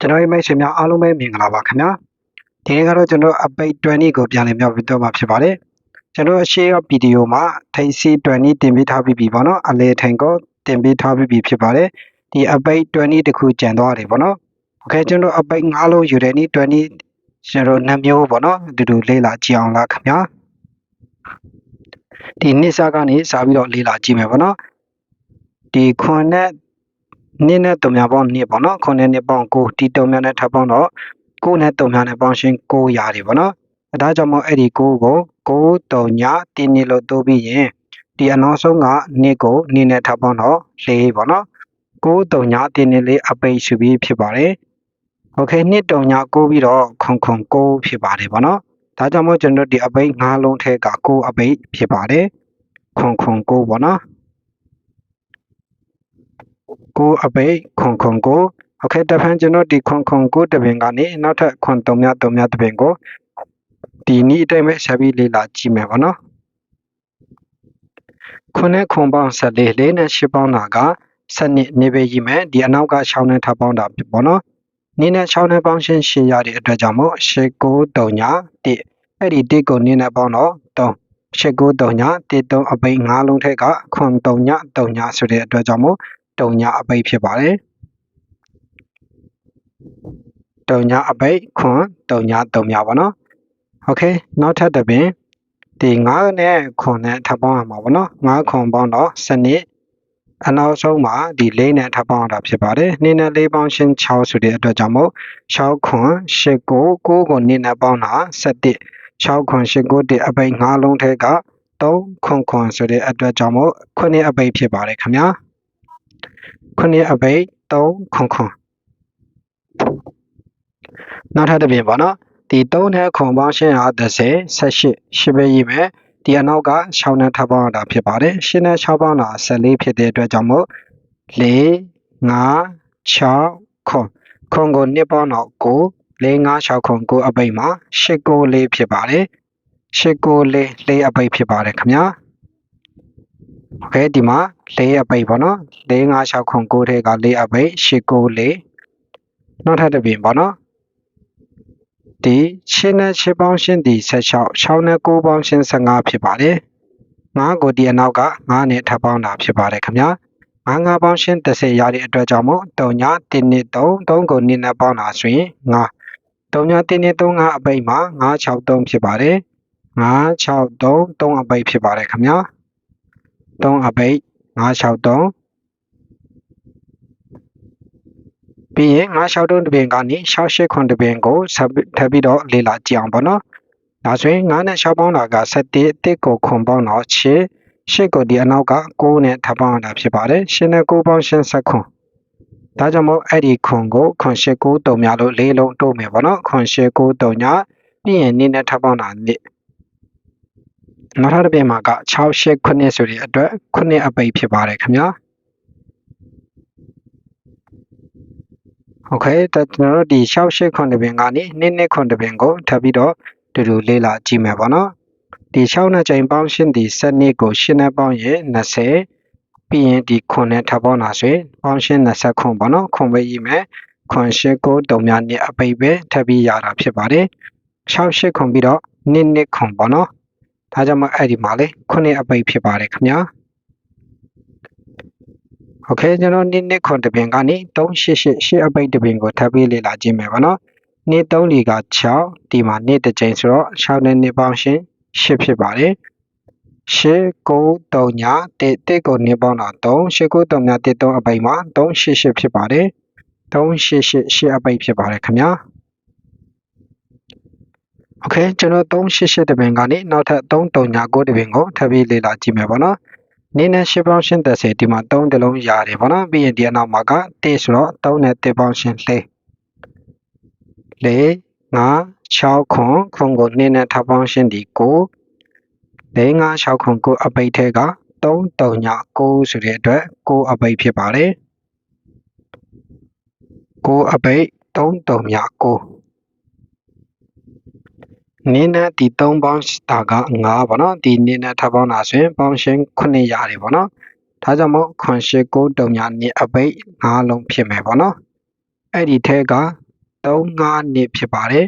ကျွန်တော်ရဲ့မိတ်ဆွေများအားလုံးပဲမင်္ဂလာပါခင်ဗျာဒီနေ့ကတော့ကျွန်တော်အပိတ်20ကိုပြန်လည်မြောက်ပြီးတော့မှာဖြစ်ပါတယ်ကျွန်တော်အရှိရဗီဒီယိုမှာထိပ်စီ20တင်ပေးထားပြီးပြီပေါ့နော်အလေထိုင်ကိုတင်ပေးထားပြီးပြီဖြစ်ပါတယ်ဒီအပိတ်20တခုကျန်သွားတယ်ပေါ့နော်โอเคကျွန်တော်အပိတ်9လုံးယူတယ်နီ20ကျွန်တော်နှမျိုးပေါ့နော်အတူတူလေးလာကြည့်အောင်လားခင်ဗျာဒီနှစ်စားကနေစားပြီးတော့လေးလာကြည့်မယ်ပေါ့နော်ဒီခွန်နဲ့ နှစ်နဲ့တုံများပေါင်းနှစ်ပေါ့နော်ခုနှစ်နှစ်ပေါင်း9ဒီတုံများနဲ့ထပ်ပေါင်းတော့9နဲ့တုံများနဲ့ပေါင်းရှင်း9ရတယ်ပေါ့နော်အဲဒါကြောင့်မို့အဲ့ဒီ9ကို9တုံညာတင်းနှစ်လို့တိုးပြီးရင်ဒီအနောက်ဆုံးကနှစ်ကိုနှစ်နဲ့ထပ်ပေါင်းတော့4ပေါ့နော်9တုံညာတင်းနှစ်လေးအပိတ်ရှိပြီးဖြစ်ပါတယ်โอเคနှစ်တုံညာ9ပြီးတော့ခွန်ခွန်9ဖြစ်ပါတယ်ပေါ့နော်ဒါကြောင့်မို့ကျွန်တော်ဒီအပိတ်၅လုံးထဲက9အပိတ်ဖြစ်ပါတယ်ခွန်ခွန်9ပေါ့နော် ကိုအပိတ်ခွန်ခွန်ကိုโอเคတဖန်ကျွန်တော်ဒီခွန်ခွန်ကိုတပင်ကနေနောက်ထပ်ခွန်3မြ3မြတပင်ကိုဒီနည်းအတိုင်းပဲဆက်ပြီးလေ့လာကြည့်မယ်ပေါ့နော်ခွန်နဲ့ခွန်ပေါင်း14လေးနဲ့10ပေါင်းတာက7နှစ်နေပဲကြီးမယ်ဒီအနောက်က6နဲ့ထပ်ပေါင်းတာပေါ့နော်နင်းနဲ့6နဲ့ပေါင်းရှင်းရှင်းရတဲ့အတွက်ကြောင့်မို့8 9 3ည1အဲ့ဒီ1ကိုနင်းနဲ့ပေါင်းတော့3 8 9 3ည1 3အပိတ်5လုံးထက်ကခွန်3ည3ညဆိုတဲ့အတွက်ကြောင့်မို့ တုံညာအပိတ်ဖြစ်ပါတယ်တုံညာအပိတ်ခွန်တုံညာတုံညာပါနော်โอเคနောက်ထပ်တစ်ပင်ဒီ9နဲ့ခွန်နဲ့ထပ်ပေါင်းရမှာပေါ့နော်9ခွန်ပေါင်းတော့စနစ်အနောက်ဆုံးမှာဒီ၄နဲ့ထပ်ပေါင်းရတာဖြစ်ပါတယ်2နဲ့4ပေါင်းရှင်း6ဆိုတဲ့အတွက်ကြောင့်မို့6ခွန်8 9 9ကို2နဲ့ပေါင်းတာ7 6ခွန်8 9တဲ့အပိတ်5လုံးထဲက3ခွန်ခွန်ဆိုတဲ့အတွက်ကြောင့်မို့ခုနှစ်အပိတ်ဖြစ်ပါတယ်ခင်ဗျာ ခုနှစ်အပိတ်3ခွန်ခွန်နောက်ထပ်တစ်ပြင်ပေါ့နော်ဒီ3နဲ့ခွန်ပေါင်းရှင်းအား30 18 8ပဲရေးမယ်ဒီအနောက်က6နဲ့ထပ်ပေါင်းရတာဖြစ်ပါတယ်8နဲ့6ပေါင်းတာ14ဖြစ်တဲ့အတွက်ကြောင့်မို့4 5 6ခွန်ခွန်ကိုနှစ်ပေါင်းတော့9 4 5 6ခွန်9အပိတ်မှာ8 9 4ဖြစ်ပါတယ်8 9 4 4အပိတ်ဖြစ်ပါတယ်ခင်ဗျာ โอเคဒီမှာ၄အပိတ်ပေါ့နော်၄၅6ခွန်9ထဲက၄အပိတ်၈9 4နောက်ထပ်တစ်ပြင်ပေါ့နော်ဒီရှင်းနဲ့ရှင်းပေါင်းရှင်းဒီ16 6နဲ့9ပေါင်းရှင်း15ဖြစ်ပါတယ်9ကိုဒီအနောက်က9နဲ့ထပ်ပေါင်းတာဖြစ်ပါတယ်ခင်ဗျာ9 9ပေါင်းရှင်း30ရတဲ့အတွက်ကြောင့်မို့3ည1နှစ်3 3ကို2နဲ့ပေါင်းတာဆိုရင်9 3ည1နှစ်3 5အပိတ်မှာ9 6 3ဖြစ်ပါတယ်9 6 3 3အပိတ်ဖြစ်ပါတယ်ခင်ဗျာ 3အပိတ်963ပြီးရင်963တပင်ကနေ68ခွန်တပင်ကိုထပ်ပြီးတော့လေ့လာကြည့်အောင်ပေါ့နော်ဒါဆိုရင်9နဲ့6ပေါင်းတာက7တစ်ကိုခွန်ပေါင်းတော့6 8ကိုဒီအနောက်က9နဲ့ထပ်ပေါင်းတာဖြစ်ပါတယ်8နဲ့9ပေါင်းရှင်း7ခွန်ဒါကြောင့်မို့အဲ့ဒီခွန်ကိုခွန်8 9 3များလို့လေးလုံးတိုးမယ်ပေါ့နော်ခွန်8 9 3ညပြီးရင်နည်းနဲ့ထပ်ပေါင်းတာနည်း နောက်ထပ်တစ်ပြင်မှာက6 8 9ဆိုတဲ့အတွက်9အပိတ်ဖြစ်ပါတယ်ခင်ဗျာโอเคကျွန်တော်တို့ဒီ6 8 9တစ်ပြင်ကနေ2 2 9တစ်ပြင်ကိုထပ်ပြီးတော့တူတူလေးလာကြည့်မယ်ပေါ့နော်ဒီ6နဲ့ချိန်ပေါင်းရှင်းဒီ7နှစ်ကို8နဲ့ပေါင်းရင်20ပြီးရင်ဒီခွန်နဲ့ထပ်ပေါင်းတာဆိုရင်ပေါင်းရှင်း20ခွန်ပေါ့နော်ခွန်ပဲရေးမယ်ခွန်8ကိုတုံများနှစ်အပိတ်ပဲထပ်ပြီးရတာဖြစ်ပါတယ်6 8ခွန်ပြီးတော့2 2ခွန်ပေါ့နော် ဒါကြောင့်မအဲ့ဒီမှာလေခုနှစ်အပိတ်ဖြစ်ပါတယ်ခင်ဗျာโอเคကျွန်တော်နေ့နှစ်ခွန်တပင်ကနေ388ရှစ်အပိတ်တပင်ကိုထပ်ပြီးလေ့လာကြည့်မယ်ဗောနော်နေ့3လီက6ဒီမှာနေ့တစ်ကြိမ်ဆိုတော့6နဲ့နှစ်ပေါင်းရှင်း8ဖြစ်ပါတယ်ရှစ်9 3ညတစ်တစ်ကိုနှစ်ပေါင်းတာ3 8 9 3ညတစ်3အပိတ်မှာ388ဖြစ်ပါတယ်388ရှစ်အပိတ်ဖြစ်ပါတယ်ခင်ဗျာ โอเคကျွန်တော်388တပင်ကနေနောက်ထပ်339တပင်ကိုထပ်ပြီးလေ့လာကြည့်မယ်ပေါ့နော်နင်းနဲ့ရှစ်ပေါင်းရှင်း30ဒီမှာ3တလုံးရတယ်ပေါ့နော်ပြီးရင်ဒီအနောက်မှာက1ဆိုတော့3နဲ့1ပေါင်းရှင်း4 4 5 6ခွန်ခွန်ကိုနင်းနဲ့ထပ်ပေါင်းရှင်းဒီ9 4 5 6ခွန်9အပိတ်ထဲက3 3ည9ဆိုတဲ့အတွက်9အပိတ်ဖြစ်ပါတယ်9အပိတ်3 3ည9 နင်းနဲ့ဒီ3ပေါင်းတာက9ပေါ့နော်ဒီနင်းနဲ့ထပ်ပေါင်းတာဆိုရင်ပေါင်းရှင်း9ရတယ်ပေါ့နော်ဒါကြောင့်မို့ခွန်ရှိ9တုံညာနင်းအပိတ်9လုံးဖြစ်မယ်ပေါ့နော် အဲ့ဒီထဲက3 5နှစ်ဖြစ်ပါတယ်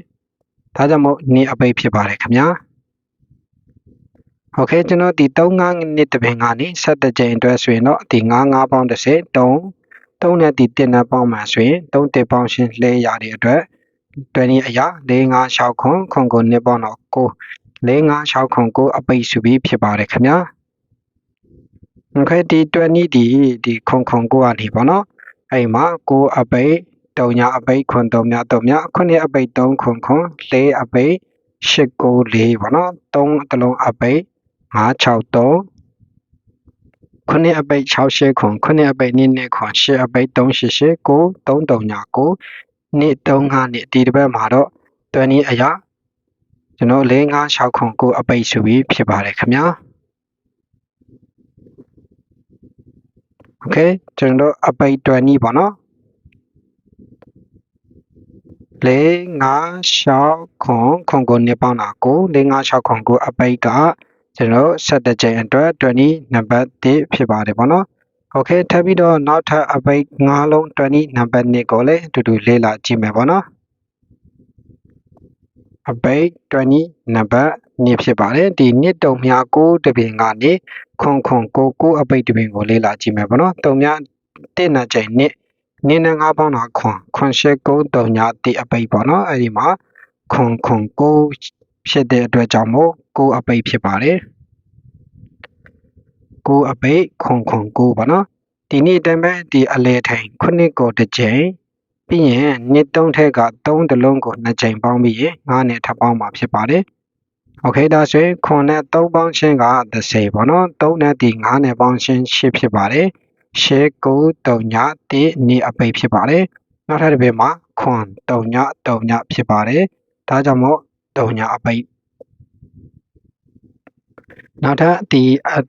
ဒါကြောင့်မို့နှစ်အပိတ်ဖြစ်ပါတယ်ခင်ဗျာโอเคကျွန်တော်ဒီ3 5နှစ်တပင်ကနေ7ကြိမ်အတွက်ဆိုရင်တော့ဒီ9 9ပေါင်း30 3 3နဲ့ဒီ1နဲ့ပေါင်းမှဆိုရင်3တစ်ပေါင်းရှင်းလဲရတဲ့အတွက် တွင်နီအရာ4569ခွန်ခွန်ကိုနေပေါ်တော့ကို4569ခွန်ကိုအပိတ်စုပြီးဖြစ်ပါတယ်ခင်ဗျာခဲဒီတွင်နီဒီဒီခွန်ခွန်ကိုကနေပေါ့နော်အဲ့မှာကိုအပိတ်တုံညာအပိတ်ခွန်တုံညာတုံညာခွန်ရအပိတ်3ခွန်ခွန်4အပိတ်894ပေါ့နော်3တလုံးအပိတ်963ခုနှစ်အပိတ်68ခွန်ခုနှစ်အပိတ်2နှစ်ခွန်8အပိတ်388ကို339ကို နှစ်3 5နှစ်ဒီတစ်ပတ်မှာတော့20အရာကျွန်တော်၄5 6ခုကိုအပိတ်ဆိုပြီးဖြစ်ပါတယ်ခင်ဗျာ Okay ကျွန်တော်အပိတ်20ပေါ့နော်၄5 6ခုခုကိုနှစ်ပေါင်းတာကို၄5 6ခုကိုအပိတ်ကကျွန်တော်7ကြိမ်အတွက်20နံပါတ်1ဖြစ်ပါတယ်ပေါ့နော် โอเคထပ်ပြီးတော့နောက်ထပ်အပိတ်5လုံး20နံပါတ်2ကိုလည်းအတူတူလေ့လာကြည့်မယ်ပေါ့နော်အပိတ်20နံပါတ်2ဖြစ်ပါတယ်ဒီနှစ်တုံမြ9တပင်ကနေခွန်ခွန်ကို9အပိတ်တပင်ကိုလေ့လာကြည့်မယ်ပေါ့နော်တုံမြ1နာကြိမ်နှစ်နင်းနဲ့ငါးပေါင်းတာခွန်ခွန်ရှက်ကုန်းတုံညာတိအပိတ်ပေါ့နော်အဲ့ဒီမှာခွန်ခွန်ကိုဖြစ်တဲ့အတွက်ကြောင့်မို့ကိုအပိတ်ဖြစ်ပါတယ် ကိုအပိတ်ခွန်ခွန်ကိုပေါ့နော်ဒီနေ့တည်းပဲဒီအလေထိုင်ခုနှစ်ကိုတစ်ကြိမ်ပြီးရင်နှစ်သုံးထက်က3တလုံးကို2ကြိမ်ပေါင်းပြီးရင်9နဲ့ထပ်ပေါင်းမှာဖြစ်ပါတယ်โอเคဒါဆိုရင်ခွန်နဲ့3ပေါင်းချင်းက30ပေါ့နော်3နဲ့ဒီ9နဲ့ပေါင်းချင်း8ဖြစ်ပါတယ်ရှေကိုတုံညတိနေအပိတ်ဖြစ်ပါတယ်နောက်ထပ်တစ်ပေမှာခွန်တုံညတုံညဖြစ်ပါတယ်ဒါကြောင့်မို့တုံညအပိတ် နောက်ထပ်ဒီ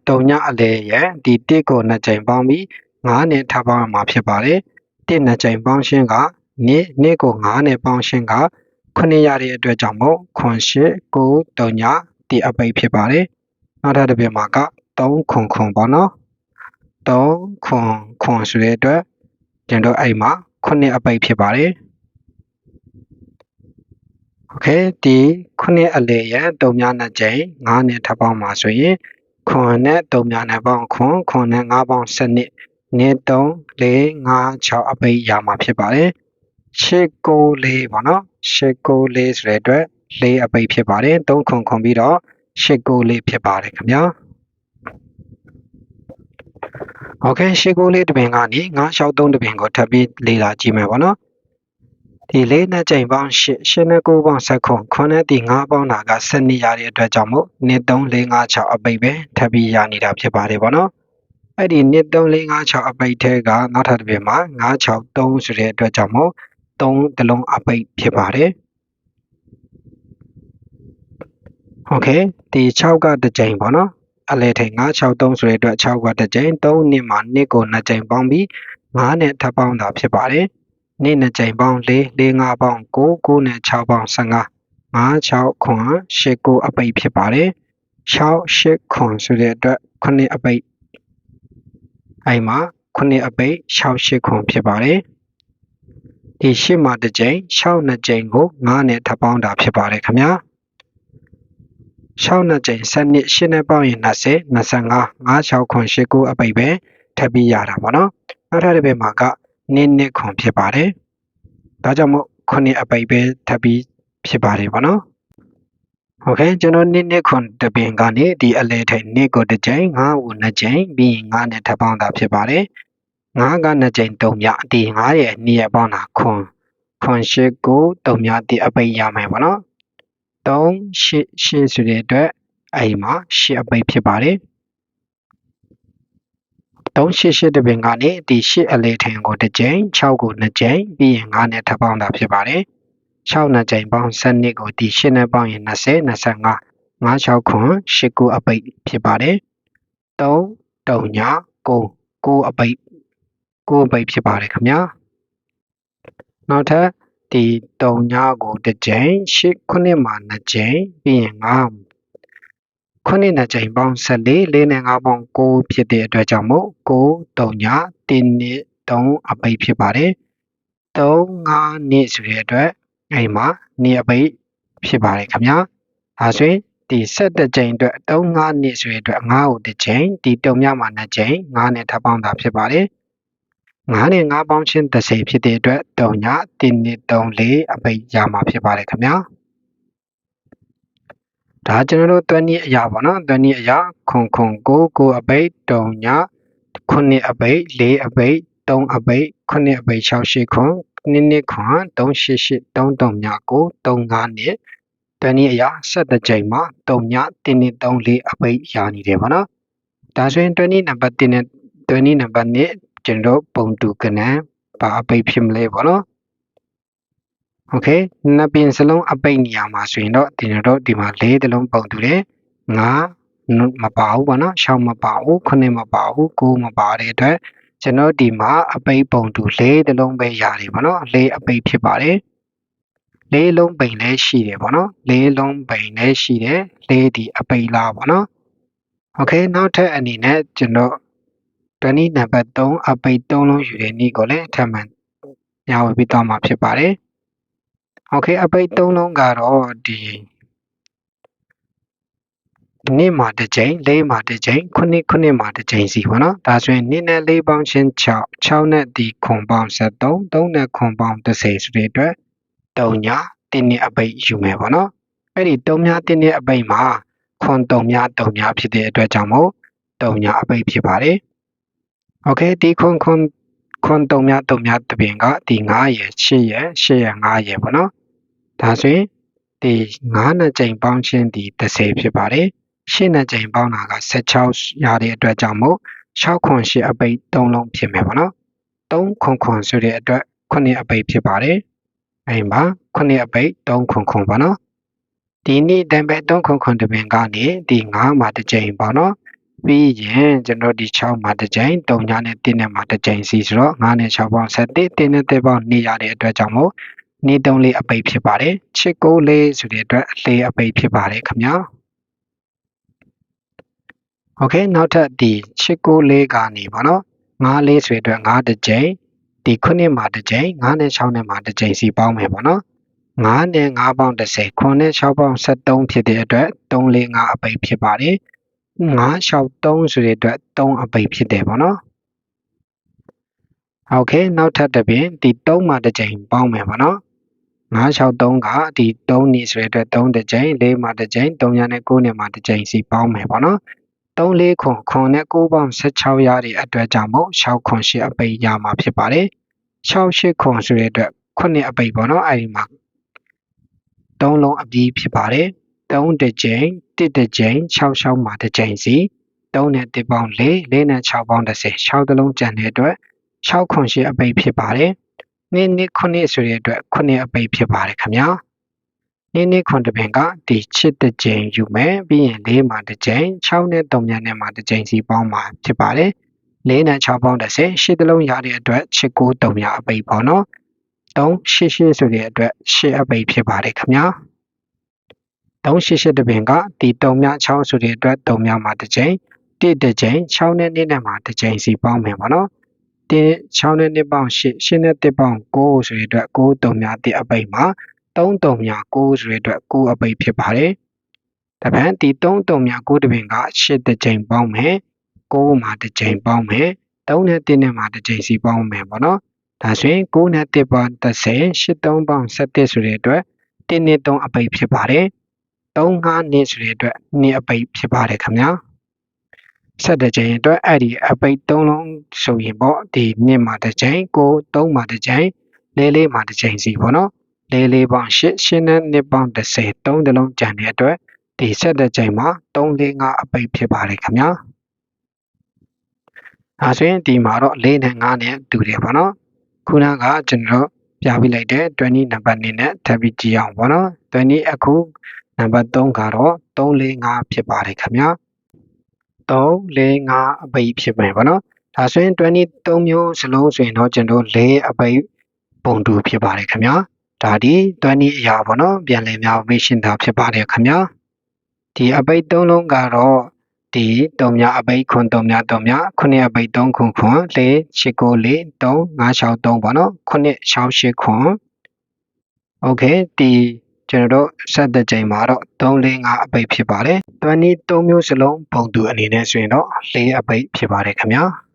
တုံညအလေရဲ့ဒီတစ်ကိုနှစ်ကြိမ်ပေါင်းပြီး9နဲ့ထပ်ပေါင်းမှာဖြစ်ပါတယ်တစ်နှစ်ကြိမ်ပေါင်းရှင်းကနေ့နေ့ကို9နဲ့ပေါင်းရှင်းက9ရတဲ့အတွက်ကြောင့်မို့ခွန်ရှစ်ကိုတုံညဒီအပိတ်ဖြစ်ပါတယ်နောက်ထပ်တစ်ပေမှာက3ခွန်ခွန်ပေါ့နော်3ခွန်ခွန်ဆိုတဲ့အတွက်ကျွန်တော်အဲ့မှာ9အပိတ်ဖြစ်ပါတယ် โอเคဒီ9အလေရဲ့3များနဲ့ကျိန်9နဲ့ထပ်ပေါင်းပါဆိုရင်ခွန်နဲ့3များနဲ့ပေါင်းခွန်ခွန်နဲ့5ပေါင်း7နှစ်နှစ်3 4 5 6အပိတ်ရမှာဖြစ်ပါတယ်ရှစ်ကိုလေးပေါ့နော်ရှစ်ကိုလေးဆိုတဲ့အတွက်၄အပိတ်ဖြစ်ပါတယ်3ခွန်ခွန်ပြီးတော့ရှစ်ကိုလေးဖြစ်ပါတယ်ခင်ဗျာโอเคရှေ့ကိုလေးတပင်ကနေ963တပင်ကိုထပ်ပြီးလေ့လာကြည့်မယ်ပေါ့နော် ဒီလေးနဲ့ချိန်ပေါင်း8 8နဲ့9ပေါင်း7ခွန်ခွန်နဲ့ဒီ9ပေါင်းတာက7နေရတဲ့အတွက်ကြောင့်မို့1 3 4 5 6အပိတ်ပဲထပ်ပြီးရနေတာဖြစ်ပါတယ်ပေါ့နော်အဲ့ဒီ1 3 4 5 6အပိတ်ထဲကနောက်ထပ်တစ်ပင်မှာ9 6 3ဆိုတဲ့အတွက်ကြောင့်မို့3တလုံးအပိတ်ဖြစ်ပါတယ်โอเคဒီ6ကတစ်ကြိမ်ပေါ့နော်အလဲထိန်963ဆိုတဲ့အတွက်6ကတစ်ကြိမ်3နှစ်မှာနှစ်ကို2ကြိမ်ပေါင်းပြီး9နဲ့ထပ်ပေါင်းတာဖြစ်ပါတယ် နှစ်2ကြိမ်ပေါင်း4 4 5ပေါင်း9 9နဲ့6ပေါင်း15 5 6ခွန်8 9အပိတ်ဖြစ်ပါတယ်6 8ခွန်ဆိုတဲ့အတွက်9အပိတ်အဲ့မှာ9အပိတ်6 8ခွန်ဖြစ်ပါတယ်ဒီ8မှာတစ်ကြိမ်6နှစ်ကြိမ်ကို9နဲ့ထပ်ပေါင်းတာဖြစ်ပါတယ်ခင်ဗျာ6နှစ်ကြိမ်7နှစ်8နှစ်ပေါင်းရင်20 25 5 6ခွန်8 9အပိတ်ပဲထပ်ပြီးရတာပေါ့နော်နောက်ထပ်တစ်ပေမှာကနင်းနှစ်ခွန်ဖြစ်ပါတယ် ဒါကြောင့်မို့ခုနှစ်အပိတ်ပဲထပ်ပြီးဖြစ်ပါတယ်ပေါ့နော်โอเคကျွန်တော်နှစ်နှစ်ခွန်တပင်ကနေဒီအလဲထိတ်နှစ်ကိုတစ်ကြိမ်9ကို2ကြိမ်ပြီးရင်9နဲ့ထပ်ပေါင်းတာဖြစ်ပါတယ်9က2ကြိမ်3မြဒီ9ရဲ့2ရဲ့ပေါင်းတာခွန်ခွန်8ကို3မြဒီအပိတ်ရမယ်ပေါ့နော်3 8 8ဆိုတဲ့အတွက်အဲ့မှာ8အပိတ်ဖြစ်ပါတယ် 388တပင်ကနေဒီ8အလေထင်ကိုတစ်ကြိမ်6ကို2ကြိမ်ပြီးရင်9နဲ့ထပ်ပေါင်းတာဖြစ်ပါတယ်6နှစ်ကြိမ်ပေါင်း7နှစ်ကိုဒီ8နဲ့ပေါင်းရင်20 25 56ခွန်8ကိုအပိတ်ဖြစ်ပါတယ်3တုံညာ9 9အပိတ်9အပိတ်ဖြစ်ပါတယ်ခင်ဗျာနောက်ထပ်ဒီ3ညကိုတစ်ကြိမ်8ခုနှစ်မှာ2ကြိမ်ပြီးရင်9 ခုနှစ်နှစ်ကြိမ်ပေါင်း14 4နဲ့5ပေါင်း9ဖြစ်တဲ့အတွက်ကြောင့်မို့9 3ည1နှစ်3အပိတ်ဖြစ်ပါတယ်3 5နှစ်ဆိုတဲ့အတွက်အဲ့မှာနေအပိတ်ဖြစ်ပါတယ်ခင်ဗျာဒါဆိုရင်ဒီ7ကြိမ်အတွက်3 5နှစ်ဆိုတဲ့အတွက်5ကိုတစ်ကြိမ်ဒီတုံမြမှာ2ကြိမ်5နဲ့ထပ်ပေါင်းတာဖြစ်ပါတယ်9နဲ့9ပေါင်းချင်း30ဖြစ်တဲ့အတွက်3ည1နှစ်3 4အပိတ်ရမှာဖြစ်ပါတယ်ခင်ဗျာ ဒါကျွန်တော်တို့တွန်းနည်းအရာပေါ့နော်တွန်းနည်းအရာခွန်ခွန်ကိုကိုအပိတ်3ည9အပိတ်4အပိတ်3အပိတ်9အပိတ်6 8ခွန်နည်းနည်းခွန်388 33ညကို35နှစ်တွန်းနည်းအရာ7ကြိမ်မှာ3ည1နှစ်3 4အပိတ်ရနေတယ်ပေါ့နော်ဒါဆိုရင်တွန်းနည်းနံပါတ်1နဲ့တွန်းနည်းနံပါတ်2ကျွန်တော်ပုံတူကနန်းဘာအပိတ်ဖြစ်မလဲပေါ့နော် โอเคနှစ်ပင်စလုံးအပိတ်နေရာမှာဆိုရင်တော့ဒီတော့ဒီမှာ၄တလုံးပုံတူတယ်၅မပါဘူးပေါ့နော်၆မပါဘူး9မပါဘူး9မပါတဲ့အတွက်ကျွန်တော်ဒီမှာအပိတ်ပုံတူ၄တလုံးပဲရတယ်ပေါ့နော်၄အပိတ်ဖြစ်ပါတယ်လေးလုံးပိန်လည်းရှိတယ်ပေါ့နော်လေးလုံးပိန်လည်းရှိတယ်လေးဒီအပိတ်လားပေါ့နော်โอเคနောက်ထပ်အနေနဲ့ကျွန်တော်တနည်းနံပါတ်3အပိတ်3လုံးယူတဲ့နေ့ကိုလည်းထပ်မံညဝပြီးတော့မှာဖြစ်ပါတယ် โอเคအပိတ်3လုံးကတော့ဒီနေ့မှာတစ်ကြိမ်၄မှာတစ်ကြိမ်9 9မှာတစ်ကြိမ်စီပေါ့နော်ဒါဆိုရင်နေ့နဲ့၄ပေါင်းချင်း6 6နဲ့ဒီခွန်ပေါင်း73 3နဲ့ခွန်ပေါင်း30ဆိုတဲ့အတွက်3ညတင်းနှစ်အပိတ်ယူမယ်ပေါ့နော်အဲ့ဒီ3ညတင်းနှစ်အပိတ်မှာခွန်3ည3ညဖြစ်တဲ့အတွက်ကြောင့်မို့3ညအပိတ်ဖြစ်ပါတယ်โอเคဒီခွန်ခွန်ခွန်3ည3ညတပင်ကဒီ9ရယ်8ရယ်8ရယ်9ရယ်ပေါ့နော် ဒါဆိုရင်ဒီ9နှစ်ကြိမ်ပေါင်းချင်းဒီ30ဖြစ်ပါတယ်ရှင်းတဲ့ကြိမ်ပေါင်းတာက16ရတဲ့အတွက်ကြောင့်မို့6ခွန်8အပိတ်3လုံးဖြစ်မယ်ပေါ့နော်3ခွန်ခွန်ဆိုတဲ့အတွက်9အပိတ်ဖြစ်ပါတယ်အဲ့မှာ9အပိတ်3ခွန်ခွန်ပေါ့နော်ဒီနေ့တံပဲ3ခွန်ခွန်တပင်ကနေဒီ9မှာတစ်ကြိမ်ပေါ့နော်ပြီးရင်ကျွန်တော်ဒီ6မှာတစ်ကြိမ်3ညနဲ့1နဲ့မှာတစ်ကြိမ်စီဆိုတော့9နဲ့6ပေါင်း7 1နဲ့1ပေါင်း2ရတဲ့အတွက်ကြောင့်မို့ နေ3လေးအပိတ်ဖြစ်ပါတယ်ချစ်ကိုလေးဆိုတဲ့အတွက်အလေးအပိတ်ဖြစ်ပါတယ်ခင်ဗျာโอเคနောက်ထပ်ဒီချစ်ကိုလေးကနေပါနော်9လေးဆိုတဲ့အတွက်9တစ်ကြိမ်ဒီ9မှာတစ်ကြိမ်9နဲ့6နဲ့မှာတစ်ကြိမ်စီပေါင်းမယ်ပေါ့နော်9နဲ့9ပေါင်း30 9နဲ့6ပေါင်း73ဖြစ်တဲ့အတွက်3လေး9အပိတ်ဖြစ်ပါတယ်9 6 3ဆိုတဲ့အတွက်3အပိတ်ဖြစ်တယ်ပေါ့နော်โอเคနောက်ထပ်တစ်ပြင်ဒီ3မှာတစ်ကြိမ်ပေါင်းမယ်ပေါ့နော် 963ကဒီ3နေဆိုတဲ့အတွက်3တစ်ကြိမ်4မှာတစ်ကြိမ်3ညနဲ့9နဲ့မှာတစ်ကြိမ်စီပေါင်းမယ်ပေါ့နော်3လေးခွန်ခွန်နဲ့9ပေါင်း16ရတဲ့အတွက်ကြောင့်မို့6ခွန်8အပိတ်ရမှာဖြစ်ပါတယ်6 8ခွန်ဆိုတဲ့အတွက်9အပိတ်ပေါ့နော်အဲဒီမှာ3လုံးအပြီးဖြစ်ပါတယ်3တစ်ကြိမ်1တစ်ကြိမ်6 6မှာတစ်ကြိမ်စီ3နဲ့1ပေါင်း4 4နဲ့6ပေါင်း30 6တလုံးကျန်တဲ့အတွက်6ခွန်8အပိတ်ဖြစ်ပါတယ် နေ့နေ့ခုနှစ်ဆိုတဲ့အတွက်ခုနှစ်အပိတ်ဖြစ်ပါတယ်ခင်ဗျာနေ့နေ့ခွန်တပင်ကဒီချစ်တစ်ကြိမ်ယူမယ်ပြီးရင်၄မှာတစ်ကြိမ်6နဲ့3ညနဲ့မှာတစ်ကြိမ်စီပေါင်းမှာဖြစ်ပါတယ်၄နဲ့6ပေါင်း30ရှစ်တလုံးရတဲ့အတွက်ချစ်ကို3ညအပိတ်ပေါ့နော်3 8 8ဆိုတဲ့အတွက်8အပိတ်ဖြစ်ပါတယ်ခင်ဗျာ388တပင်ကဒီ3မြ6ဆိုတဲ့အတွက်3မြမှာတစ်ကြိမ်1တစ်ကြိမ်6နဲ့2နဲ့မှာတစ်ကြိမ်စီပေါင်းမယ်ပေါ့နော် တင်း6နဲ့1ပေါင်း8 8နဲ့1ပေါင်း9ဆိုတဲ့အတွက်9 3များ1အပိတ်မှာ3 3များ9ဆိုတဲ့အတွက်9အပိတ်ဖြစ်ပါတယ်။တပံဒီ3 3များ9တပင်က8တစ်ကြိမ်ပေါင်းမယ်9မှာတစ်ကြိမ်ပေါင်းမယ်3နဲ့1နဲ့မှာတစ်ကြိမ်စီပေါင်းမယ်ပေါ့နော်။ဒါဆိုရင်9နဲ့1ပေါင်း30 8 3ပေါင်း7ဆိုတဲ့အတွက်1နဲ့3အပိတ်ဖြစ်ပါတယ်။3 5နဲ့ဆိုတဲ့အတွက်2အပိတ်ဖြစ်ပါတယ်ခင်ဗျာ။ ဆက်တဲ့ချိန်အတွက်အဲ့ဒီအပိတ်၃လုံးဆိုရင်ပေါ့ဒီနှစ်မှာတစ်ချိန်ကို၃မှာတစ်ချိန်လေးလေးမှာတစ်ချိန်စီပေါ့နော်လေးလေးပေါင်း၈၈နဲ့နှစ်ပေါင်း30သုံးတလုံးကျန်တဲ့အတွက်ဒီဆက်တဲ့ချိန်မှာ3 4 5အပိတ်ဖြစ်ပါတယ်ခင်ဗျာအဲဆိုရင်ဒီမှာတော့၄နဲ့5နဲ့တူတယ်ပေါ့နော်ခုနကကျွန်တော်ပြပြလိုက်တဲ့20နံပါတ်2နဲ့ထပ်ပြီးကြည့်အောင်ပေါ့နော်20အခုနံပါတ်3ကတော့3 4 5ဖြစ်ပါတယ်ခင်ဗျာ 3 4 5အပိတ်ဖြစ်မယ်ပေါ့နော်ဒါဆိုရင်23မျိုးစလုံးဆိုရင်တော့ကျွန်တော်4အပိတ်ပုံတူဖြစ်ပါတယ်ခင်ဗျာဒါဒီ20အရာပေါ့နော်ပြန်လည်များမေးရှင်းတာဖြစ်ပါတယ်ခင်ဗျာဒီအပိတ်3လုံးကတော့ ဒီ3မြအပိတ်ခွန်3မြ3မြခုနှစ်အပိတ်3ခွန်ခွန်၄8 9 4 3 5 6 3ပေါ့နော်ခုနှစ်6 8ခွန်โอเคဒီ ကျွန်တော်တို့ဆက်တဲ့ချိန်မှာတော့3 4 5အပိတ်ဖြစ်ပါတယ်။တွန်းနီ3မျိုးစလုံးပုံတူအနေနဲ့ဆိုရင်တော့4အပိတ်ဖြစ်ပါတယ်ခင်ဗျာ။